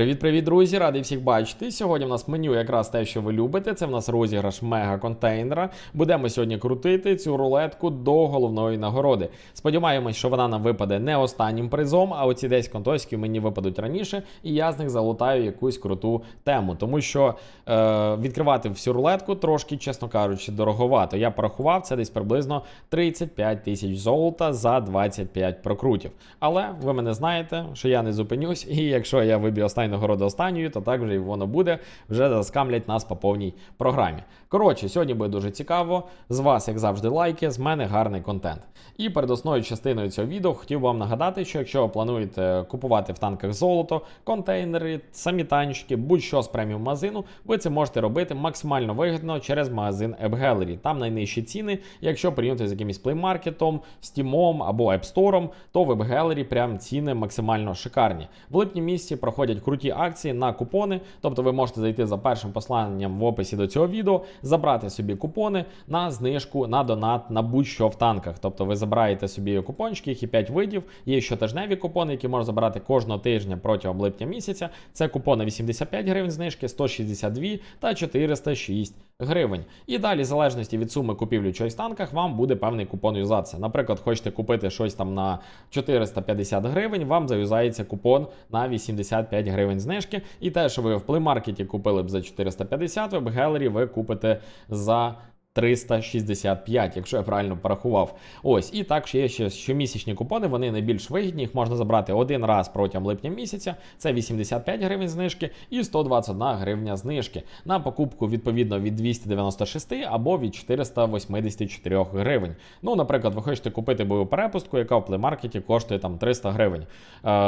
Привіт-привіт, друзі! Радий всіх бачити. Сьогодні в нас меню якраз те, що ви любите. Це в нас розіграш мега-контейнера. Будемо сьогодні крутити цю рулетку до головної нагороди. Сподіваємось, що вона нам випаде не останнім призом, а оці десь контойські мені випадуть раніше, і я з них залутаю якусь круту тему. Тому що е, відкривати всю рулетку трошки, чесно кажучи, дороговато. Я порахував це десь приблизно 35 тисяч золота за 25 прокрутів. Але ви мене знаєте, що я не зупинюсь, і якщо я виб'ю останню нагороду останньою, то так вже і воно буде. Вже заскамлять нас по повній програмі. Коротше, сьогодні буде дуже цікаво. З вас, як завжди, лайки, з мене гарний контент. І перед основною частиною цього відео хотів вам нагадати, що якщо ви плануєте купувати в танках золото, контейнери, самі танчики, будь-що з преміум магазину, ви це можете робити максимально вигідно через магазин AppGallery. Там найнижчі ціни. Якщо порівняти з якимось плеймаркетом, Steam або App Store, то в AppGallery прям ціни максимально шикарні. В липні місяці проходять круті акції на купони, тобто ви можете зайти за першим посланням в описі до цього відео, забрати собі купони на знижку, на донат, на будь-що в танках. Тобто ви забираєте собі купончики, їх і 5 видів. Є щотижневі купони, які можна забрати кожного тижня протягом липня місяця. Це купони 85 гривень знижки, 162 та 406 гривень. І далі, в залежності від суми купівлі чогось в танках, вам буде певний купон юзатися. Наприклад, хочете купити щось там на 450 гривень, вам заюзається купон на 85 гривень знижки. І те, що ви в плеймаркеті купили б за 450, в Гелері ви купите за 365, якщо я правильно порахував. Ось, і так є ще щомісячні купони, вони найбільш вигідні, їх можна забрати один раз протягом липня місяця. Це 85 гривень знижки і 121 гривня знижки. На покупку відповідно від 296 або від 484 гривень. Ну, наприклад, ви хочете купити бою перепустку, яка в плеймаркеті коштує там 300 гривень. Е,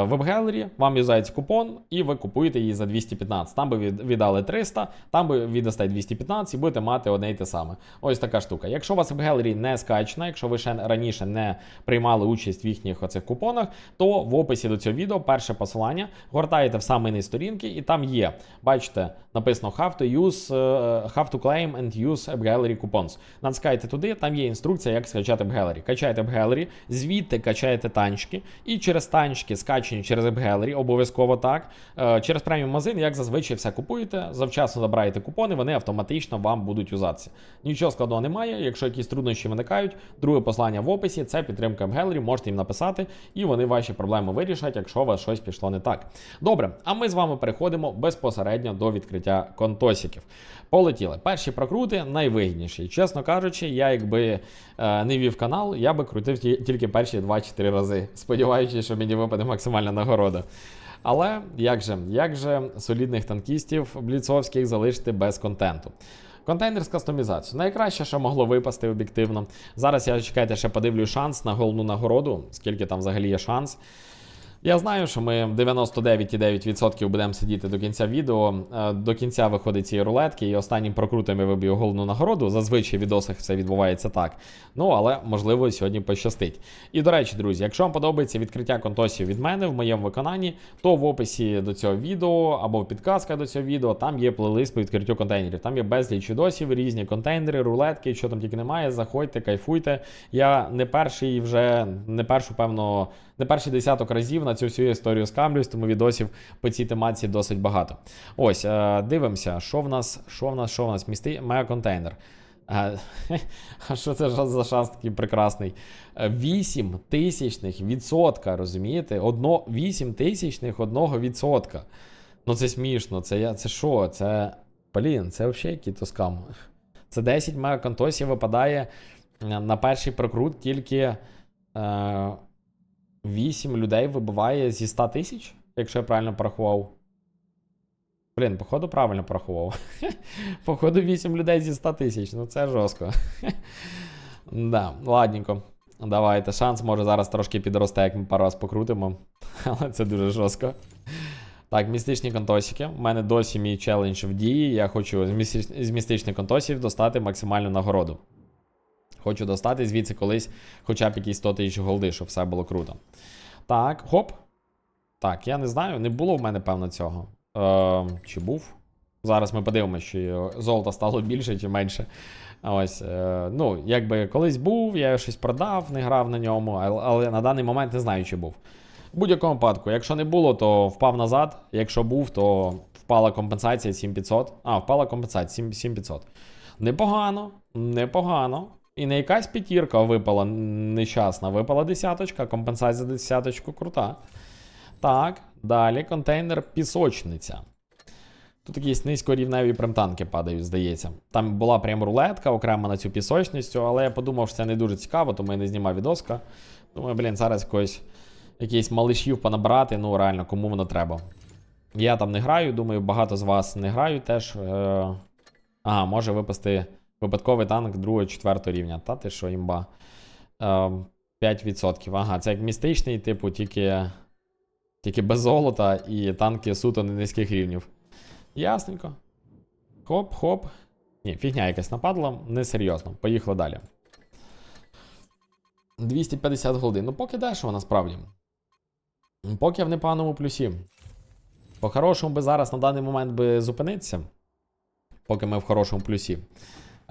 в WebGallery вам юзається купон, і ви купуєте її за 215. Там би від- віддали 300, там би віддасте 215 і будете мати одне й те саме. Ось така штука. Якщо у вас WebGallery не скачана, якщо ви ще раніше не приймали участь в їхніх оцих купонах, то в описі до цього відео перше посилання гортаєте в самий низ сторінки, і там є. Бачите, написано how to use, е, how to claim and use WebGallery coupons. Натискаєте туди, там є інструкція, як скачати WebGallery. Качаєте WebGallery, звідти качаєте танчики, і через танчики, скачені через WebGallery, обов'язково так. е, Через преміум магазин, як зазвичай все купуєте, завчасно забираєте купони, вони автоматично вам будуть юзатися. Складного немає. Якщо якісь труднощі виникають, друге послання в описі це підтримка WebGallery, можете їм написати, і вони ваші проблеми вирішать, якщо у вас щось пішло не так. Добре, а ми з вами переходимо безпосередньо до відкриття контосиків. Полетіли. Перші прокрути найвигідніші. Чесно кажучи, я якби е, не вів канал, я би крутив ті- тільки перші 2-4 рази, сподіваючись, що мені випаде максимальна нагорода. Але як же, як же солідних танкістів бліцовських залишити без контенту? Контейнер з кастомізацією. Найкраще, що могло випасти об'єктивно. Зараз я чекайте, ще подивлю шанс на головну нагороду, скільки там взагалі є шанс. Я знаю, що ми 99,9% будемо сидіти до кінця відео. Е, До кінця виходить цієї рулетки, і останнім прокрутом я виб'ю головну нагороду. Зазвичай в відосах все відбувається так. Ну, але можливо сьогодні пощастить. І до речі, друзі, якщо вам подобається відкриття контосів від мене в моєму виконанні, то в описі до цього відео або в підказках до цього відео там є плейлист по відкриттю контейнерів. Там є безліч відосів, різні контейнери, рулетки, що там тільки немає. Заходьте, кайфуйте. Я не перший вже, не першу, певно, не перший десяток разів на цю всю історію скамлюсь, тому відосів по цій тематиці досить багато. Ось, е, дивимося, що в нас, що в нас, що в нас місти мега контейнер. А а що це за шанс такий прекрасний? Е, 8 тисячних відсотка, розумієте? Одно, 8 тисячних одного відсотка. Ну це смішно. Це я. Це що? Це. Блін, це взагалі який-то скам. Це 10 мегаконтосів випадає е, на перший прокрут тільки е, 8 людей вибиває зі 100 тисяч, якщо я правильно порахував. Блін, походу, правильно порахував. Походу, 8 людей зі 100 тисяч. Ну це жорстко. да, ладненько. Давайте. Шанс може зараз трошки підросте, як ми пару раз покрутимо. Але це дуже жорстко. Так, містичні контосики. У мене досі мій челендж в дії. Я хочу з містич- з містичних контосів достати максимальну нагороду. Хочу достати звідси колись хоча б якісь 100 тисяч голди, щоб все було круто. Так, хоп. Так, я не знаю, не було в мене, певно, цього. Е, чи був? Зараз ми подивимося, чи золота стало більше чи менше. Ось, е, ну, якби колись був, я щось продав, не грав на ньому, але на даний момент не знаю, чи був. В будь-якому випадку, якщо не було, то впав назад. Якщо був, то впала компенсація 7500. А, впала компенсація 7500. Непогано, непогано. І не якась п'ятірка випала нещасна, випала десяточка, компенсація десяточку крута. Так, далі контейнер пісочниця. Тут якісь низькорівневі примтанки падають, здається. Там була прям рулетка окремо на цю пісочницю, але я подумав, що це не дуже цікаво, тому я не знімав відоска. Думаю, блін, зараз якось якийсь малишів понабрати, ну реально, кому воно треба. Я там не граю, думаю, багато з вас не грають теж. Е... Ага, може випасти випадковий танк 2-4 рівня. Та ти що, імба? Е... 5%. Ага, це як містичний, типу, тільки, тільки без золота і танки суто не низьких рівнів. Ясненько. Хоп-хоп. Ні, фігня якась нападла, несерйозно. Поїхали далі. 250 голди. Ну, поки дешево насправді. Поки в непоганому плюсі. По-хорошому би зараз на даний момент би зупинитися. Поки ми в хорошому плюсі.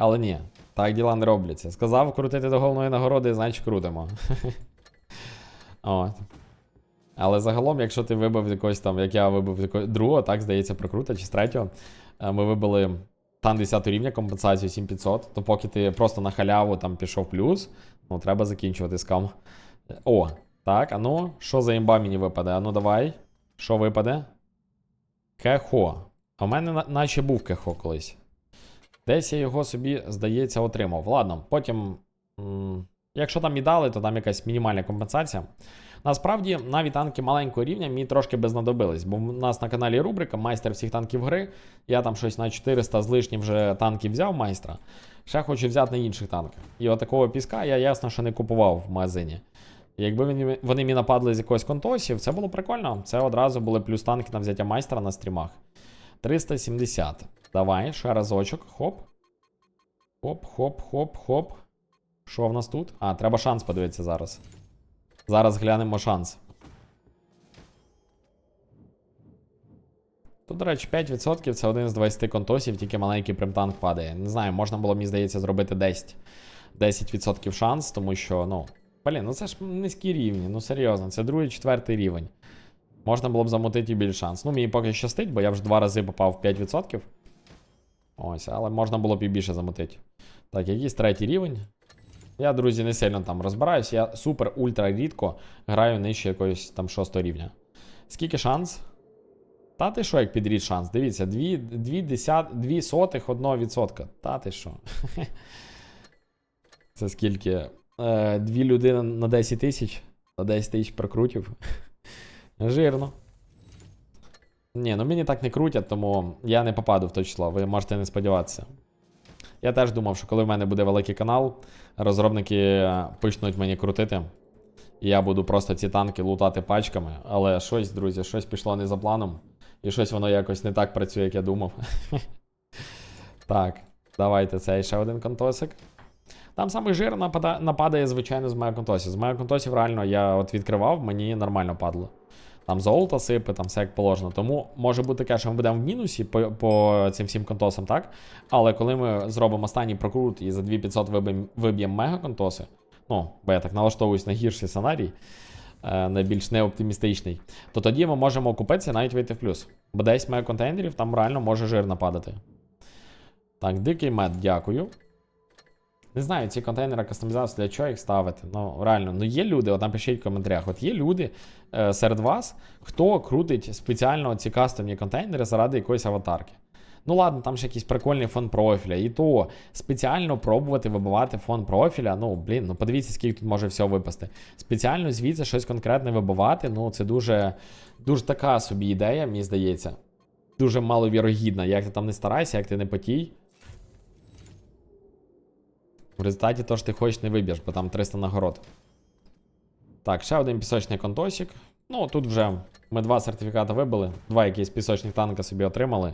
Але ні, так діла не робляться. Сказав крутити до головної нагороди, значить крутимо. От. Але загалом, якщо ти вибив якогось там, як я вибив другого, так здається, прокрута чи з третього. е, Ми вибили там 10 рівня компенсацію 7500, то поки ти просто на халяву там пішов плюс, ну треба закінчувати скам. О, так, а ну, що за імба мені випаде? А ну давай. Що випаде? Кехо. А в мене наче був кехо колись. Десь я його собі, здається, отримав. Ладно, потім. Якщо там і дали, то там якась мінімальна компенсація. Насправді, навіть танки маленького рівня мені трошки би знадобились, бо в нас на каналі рубрика Майстер всіх танків гри. Я там щось на 400 з лишнім вже танків взяв майстра. Ще хочу взяти на інших танках. І отакого піска я ясно, що не купував в магазині. Якби вони, вони мені нападли з якогось контосів, це було прикольно. Це одразу були плюс танки на взяття майстра на стрімах. 370. Давай, ще разочок. Хоп. Хоп, хоп, хоп, хоп. Що в нас тут? А, треба шанс подивитися зараз. Зараз глянемо шанс. Тут, до речі, 5% це один з 20 контосів, тільки маленький примтанк падає. Не знаю, можна було, мені здається, зробити 10%, 10% шанс, тому що, ну. Блін, ну це ж низькі рівні, ну серйозно, це другий, четвертий рівень. Можна було б замотити і більш шанс. Ну, мені поки щастить, бо я вже два рази попав в 5%. Ось, але можна було б і більше замотити. Так, якийсь третій рівень. Я, друзі, не сильно там розбираюсь. Я супер ультра рідко граю нижче якогось там шостого рівня. Скільки шанс? Та ти що, як підріс шанс? Дивіться, 2, 2, 10, 2 сотих 1%. Та ти що? Це скільки? Е, Дві людини на 10 тисяч, на 10 тисяч прокрутів. Жирно. Ні, ну мені так не крутять, тому я не попаду в то число, ви можете не сподіватися. Я теж думав, що коли в мене буде великий канал, розробники е, почнуть мені крутити. І я буду просто ці танки лутати пачками. Але щось, друзі, щось пішло не за планом. І щось воно якось не так працює, як я думав. Так, давайте цей ще один контосик. Там саме жир нападає, звичайно, з моїх контосів. З моїх контосів реально я от відкривав, мені нормально падло. Там золото сипе, там все як положено. Тому може бути таке, що ми будемо в мінусі по, по цим всім контосам, так? Але коли ми зробимо останній прокрут і за 2500 виб'ємо виб'ємо мега-контоси, ну, бо я так налаштовуюсь на гірший сценарій, е, найбільш неоптимістичний, то тоді ми можемо окупитися і навіть вийти в плюс. Бо десь мега-контейнерів там реально може жир нападати. Так, дикий мед, дякую. Не знаю, ці контейнери кастомізації, для чого їх ставити. Ну, реально, ну є люди, от напишіть в коментарях, от є люди е, серед вас, хто крутить спеціально ці кастомні контейнери заради якоїсь аватарки. Ну ладно, там ще якийсь прикольний фон профіля, і то спеціально пробувати вибивати фон профіля. Ну, блін, ну подивіться, скільки тут може всього випасти. Спеціально звідси щось конкретне вибивати, ну це дуже, дуже така собі ідея, мені здається. Дуже маловірогідна. Як ти там не старайся, як ти не потій. В результаті то, що ти хочеш, не виб'єш, бо там 300 нагород. Так, ще один пісочний контосик. Ну, тут вже ми два сертифікати вибили, два якісь пісочних танка собі отримали.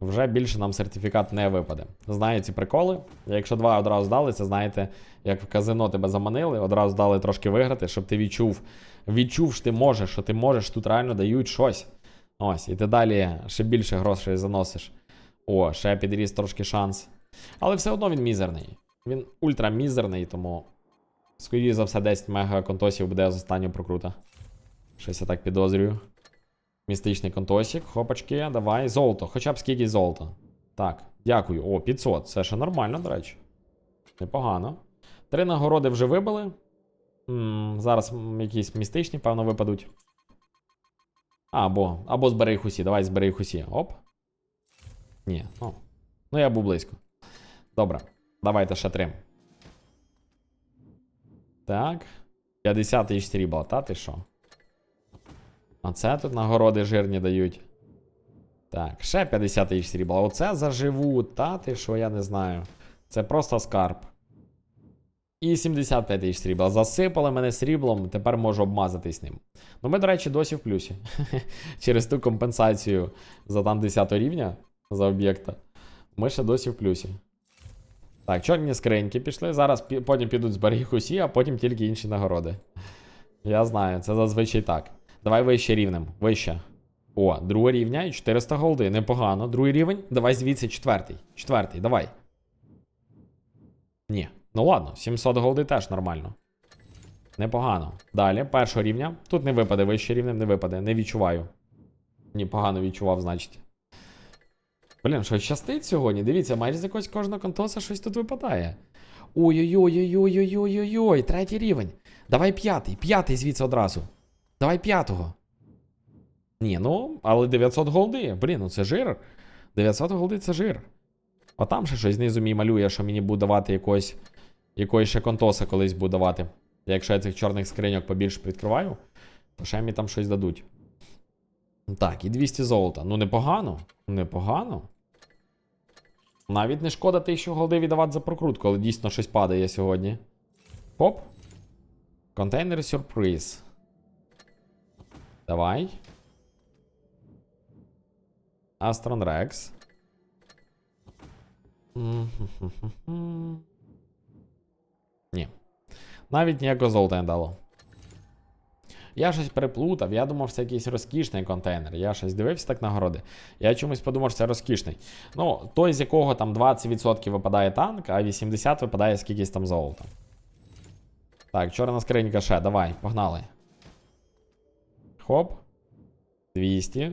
Вже більше нам сертифікат не випаде. Знаю ці приколи. Якщо два одразу дали, це знаєте, як в казино тебе заманили, одразу дали трошки виграти, щоб ти відчув, відчув, що ти можеш, що ти можеш, тут реально дають щось. Ось, і ти далі ще більше грошей заносиш. О, ще підріс трошки шанс. Але все одно він мізерний. Він ультрамізерний, тому. Скоріше за все, 10 мега контосів буде з останнього прокрута. Щось я так підозрюю. Містичний контосик, хопачки, давай. Золото, хоча б скільки золота. Так, дякую. О, 500. Це ще нормально, до речі. Непогано. Три нагороди вже вибили. м зараз якісь містичні, певно, випадуть. А, або, або збери їх усі. Давай збери їх усі. Оп. Ні. Ну, ну я був близько. Добре. Давайте ще три. Так. 50 тисяч срібла, та ти що? А це тут нагороди жирні дають. Так, ще 50 тисяч срібла. Оце заживу, та ти що, я не знаю. Це просто скарб. І 75 тисяч срібла. Засипали мене сріблом, тепер можу обмазатись ним. Ну, ми, до речі, досі в плюсі. Через ту компенсацію за там 10 рівня за об'єкта. Ми ще досі в плюсі. Так, чорні скриньки пішли. Зараз потім підуть зберіг усі, а потім тільки інші нагороди. Я знаю, це зазвичай так. Давай вище рівнем. Вище. О, другого рівня і 400 голди. Непогано. Другий рівень. Давай звідси четвертий. Четвертий, давай. Ні. Ну ладно, 700 голди теж нормально. Непогано. Далі, першого рівня. Тут не випаде, вище рівнем не випаде. Не відчуваю. Ні, погано відчував, значить. Блін, що щастить сьогодні? Дивіться, майже з якогось кожного контоса щось тут випадає. Ой-ой-ой-ой-ой-ой-ой-ой, третій рівень. Давай п'ятий, п'ятий звідси одразу. Давай п'ятого. Ні, ну, але 900 голди. Блін, ну це жир. 900 голди це жир. А там ще щось знизу мій малює, що мені буде давати якогось, якогось ще контоса колись буде давати. Якщо я цих чорних скриньок побільше відкриваю, то ще мені там щось дадуть. Так, і 200 золота. Ну, непогано. Непогано. Навіть не шкода 1000 голди віддавати за прокрутку, але дійсно щось падає сьогодні. Хоп. Контейнер сюрприз. Давай. Астрон Рекс. Ні. Навіть ніякого золота не дало. Я щось переплутав, я думав, це якийсь розкішний контейнер. Я щось дивився так нагороди. Я чомусь подумав, що це розкішний. Ну, той, з якого там 20% випадає танк, а 80% випадає скількись там золота. Так, чорна скринька ще, давай, погнали. Хоп. 200.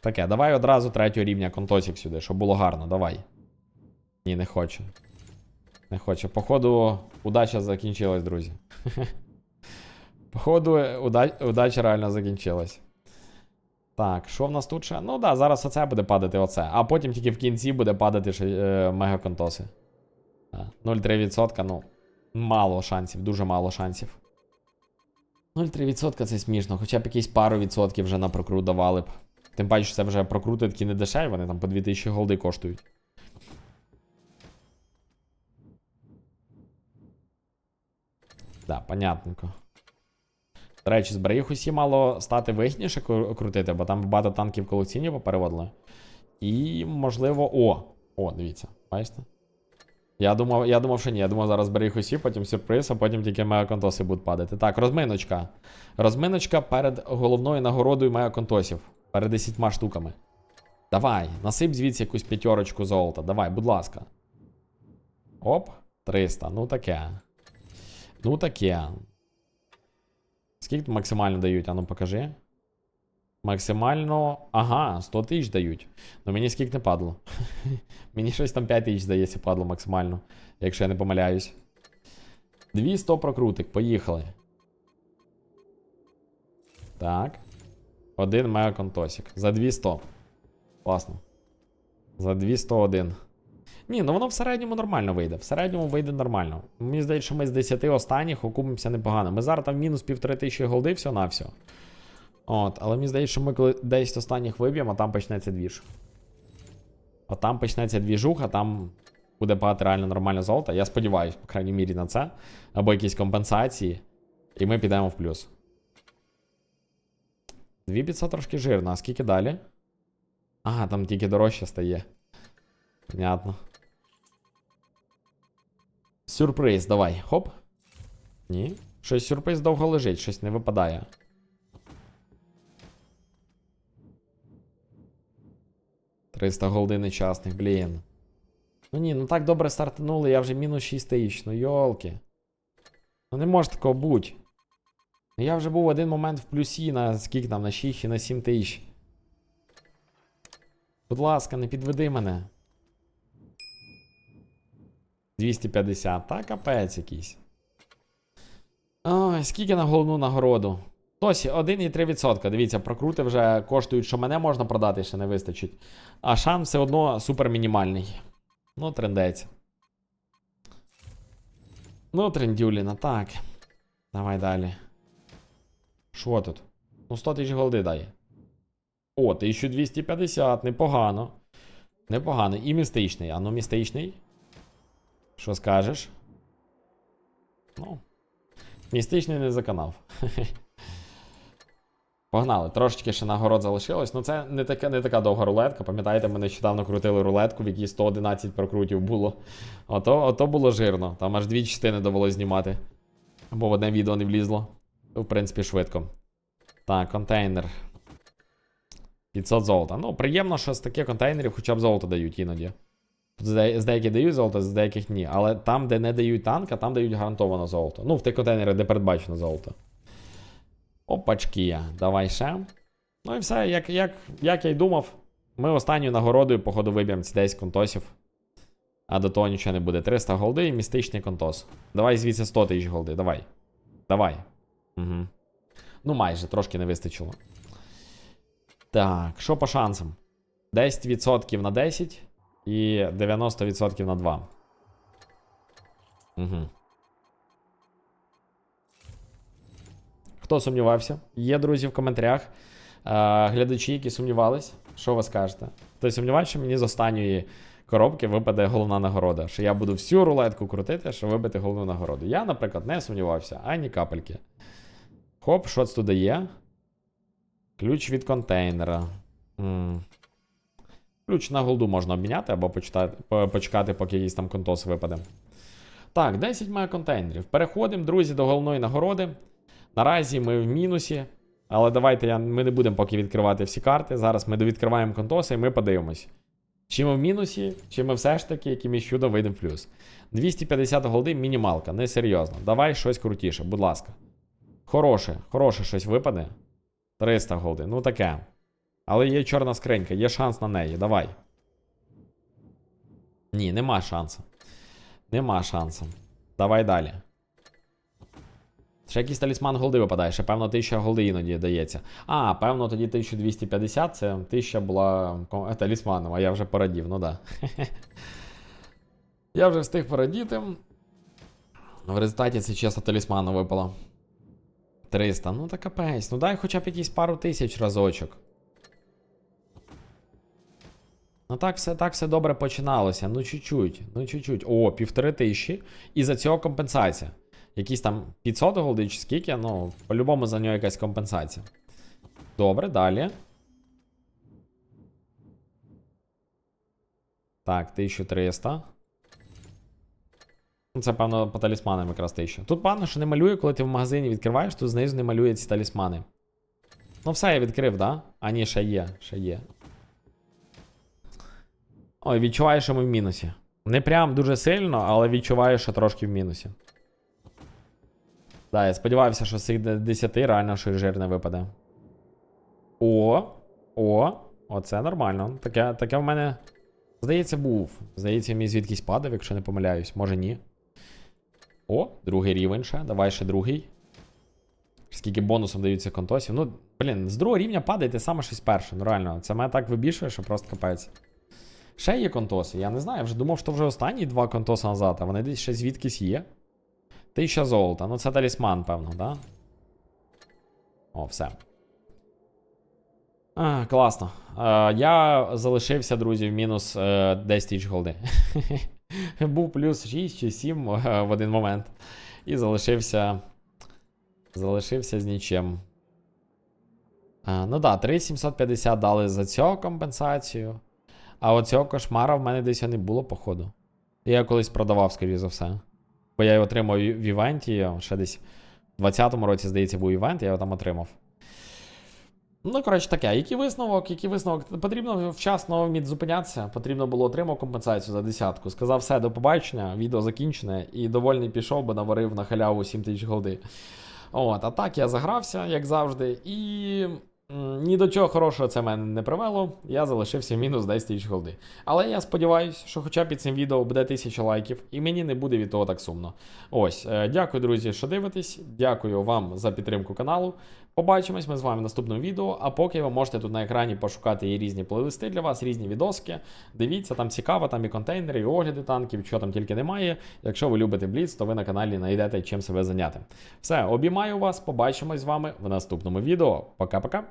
Таке, давай одразу третього рівня контосик сюди, щоб було гарно, давай. Ні, не хоче. Не хоче. Походу, удача закінчилась, друзі. Походу, уда- удача реально закінчилась. Так, що в нас тут ще? Ну да, зараз оце буде падати оце. А потім тільки в кінці буде падати ще е, мегаконтоси. 0,3%, ну. Мало шансів, дуже мало шансів. 0,3% це смішно, хоча б якісь пару відсотків вже на прокрут давали б. Тим паче, що це вже прокрути такі не дешеві, вони там по 2000 голди коштують. Да, понятненько. До речі, збери їх усі мало стати вигідніше крутити, бо там багато танків колекційні попереводили. І, можливо. О! О, дивіться, бачите? Я думав, я думав, що ні. Я думав, зараз бери їх усі, потім сюрприз, а потім тільки мегаконтоси будуть падати. Так, розминочка. Розминочка перед головною нагородою мегаконтосів. Перед 10 штуками. Давай, насип звідси якусь п'ятерочку золота. Давай, будь ласка. Оп, 300. Ну таке. Ну таке. Скільки максимально дають? Ану покажи. Максимально. Ага, 100 тисяч дають. Ну мені скільки не падло. мені щось там 5 тисяч здається падло максимально, якщо я не помиляюсь. 200 прокрутик, поїхали. Так. Один мегаконтосик. За 200. Класно. За 201. Ні, ну воно в середньому нормально вийде. В середньому вийде нормально. Мені здається, що ми з 10 останніх окупимося непогано. Ми зараз там мінус півтори тисячі голди, все на все. От, але мені здається, що ми коли 10 останніх виб'ємо, а там почнеться двіж. А там почнеться двіжуха, там буде багато реально нормально золота. Я сподіваюся, по крайній мірі, на це. Або якісь компенсації. І ми підемо в плюс. 2500 трошки жирно, а скільки далі? Ага, там тільки дорожче стає. Понятно. Сюрприз, давай. Хоп. Ні. Щось сюрприз довго лежить, щось не випадає. Триста голди нечасних, блін. Ну ні, ну так добре стартанули, я вже мінус 6 тисяч, ну йолки. Ну не може такого бути. Ну, Я вже був один момент в плюсі на скільки там, на 6 чи на 7 тисяч. Будь ласка, не підведи мене. 250, та капець якийсь. Ой, скільки на головну нагороду? Досі 1,3%. Дивіться, прокрути вже коштують, що мене можна продати, ще не вистачить. А шанс все одно супер мінімальний. Ну, трендець. Ну, трендюліна, так. Давай далі. Що тут? Ну, 100 тисяч голди дає. О, 1250, непогано. Непогано. І містичний. А ну, містичний. Що скажеш? Ну. Містичний не заканав. Погнали. Трошечки ще нагород залишилось. Ну, це не така, не така довга рулетка. Пам'ятаєте, ми нещодавно крутили рулетку, в якій 111 прокрутів було. Ото, ото було жирно. Там аж дві частини довелось знімати. Бо в одне відео не влізло. В принципі, швидко. Так, контейнер. 500 золота. Ну, приємно, що з таких контейнерів хоча б золото дають іноді. З деяких дають золото, з деяких ні. Але там, де не дають танка, там дають гарантовано золото. Ну, в тих контейнерах, де передбачено золото. Опачки. Давай ще. Ну і все, як, як, як я й думав, ми останньою нагородою, походу, виб'ємо ці 10 контосів. А до того нічого не буде. 300 голди і містичний контос. Давай звідси 100 тисяч голди. Давай. Давай. Угу. Ну, майже, трошки не вистачило. Так, що по шансам? 10% на 10 і 90% на 2. Угу. Хто сумнівався? Є друзі в коментарях. Е, глядачі, які сумнівались. Що ви скажете? Хто сумнівається, що мені з останньої коробки випаде головна нагорода. Що я буду всю рулетку крутити, щоб вибити головну нагороду. Я, наприклад, не сумнівався, ані капельки. Хоп, що це тут є? Ключ від контейнера. м Ключ на голду можна обміняти або почитати, почекати, поки якийсь там контос випаде. Так, 10 має контейнерів. Переходимо, друзі, до головної нагороди. Наразі ми в мінусі. Але давайте я, ми не будемо поки відкривати всі карти. Зараз ми довідкриваємо контоси і ми подивимось. Чи ми в мінусі, чи ми все ж таки якимось чудом вийдемо в плюс. 250 голди мінімалка, несерйозно. Давай щось крутіше, будь ласка. Хороше, хороше щось випаде. 300 голди, ну таке. Але є чорна скринька, є шанс на неї. Давай. Ні, нема шансу. Нема шансу. Давай далі. Ще якийсь талісман голди випадає, ще певно 1000 голди іноді дається. А, певно, тоді 1250, це 1000 була е, талісманом, а я вже порадів, ну да. я вже встиг порадіти. В результаті це чесно талісману випало. 300. Ну та капець. Ну дай хоча б якісь пару тисяч разочок. Ну так все, так все добре починалося. Ну чуть-чуть, ну чуть-чуть. О, півтори тисячі. І за цього компенсація. Якісь там 500 голди чи скільки, ну, по-любому за нього якась компенсація. Добре, далі. Так, 1300. Ну, Це, певно, по талісманам якраз 1000. Тут певно, що не малює, коли ти в магазині відкриваєш, тут знизу не малює ці талісмани. Ну, все, я відкрив, да? А ні, ще є, ще є. Ой, відчуваю, що ми в мінусі. Не прям дуже сильно, але відчуваю, що трошки в мінусі. Да, я сподівався, що з цих 10 реально щось жирне випаде. О! О! Оце нормально. Таке, таке в мене. Здається, був. Здається, мій звідкись падав, якщо не помиляюсь. Може ні. О, другий рівень ще. Давай ще другий. Скільки бонусом даються контосів. Ну, блін, з другого рівня падаєте саме щось перше. Ну реально, це мене так вибішує, що просто капець. Ще є контоси, я не знаю, я вже думав, що вже останні два контоси назад, а вони десь ще звідкись є. Тисяча золота. Ну це талісман, певно, да? О, все. А, класно. А, я залишився, друзі, в мінус е, 10 тисяч голди. Був плюс 6 чи 7 е, в один момент. І залишився. Залишився з нічим. А, ну да, 3750 дали за цього компенсацію. А оцього кошмара в мене десь не було, походу. Я колись продавав, скоріше за все. Бо я його отримав в івенті, ще десь в 20-му році, здається, був івент, я його там отримав. Ну, коротше, таке. Який висновок, який висновок? Потрібно вчасно вміти зупинятися. Потрібно було отримав компенсацію за десятку. Сказав все, до побачення, відео закінчене, і довольний пішов, бо наварив на халяву 7 тисяч голди. От, а так я загрався, як завжди, і ні до чого хорошого це мене не привело. Я залишився мінус 10 тисяч голди. Але я сподіваюся, що хоча під цим відео буде 1000 лайків, і мені не буде від того так сумно. Ось, е, дякую, друзі, що дивитесь. Дякую вам за підтримку каналу. Побачимось ми з вами в наступному відео. А поки ви можете тут на екрані пошукати і різні плейлисти для вас, різні відоски. Дивіться, там цікаво, там і контейнери, і огляди танків, що там тільки немає. Якщо ви любите Бліц, то ви на каналі знайдете чим себе зайняти. Все, обіймаю вас, побачимось з вами в наступному відео. Пока-пока.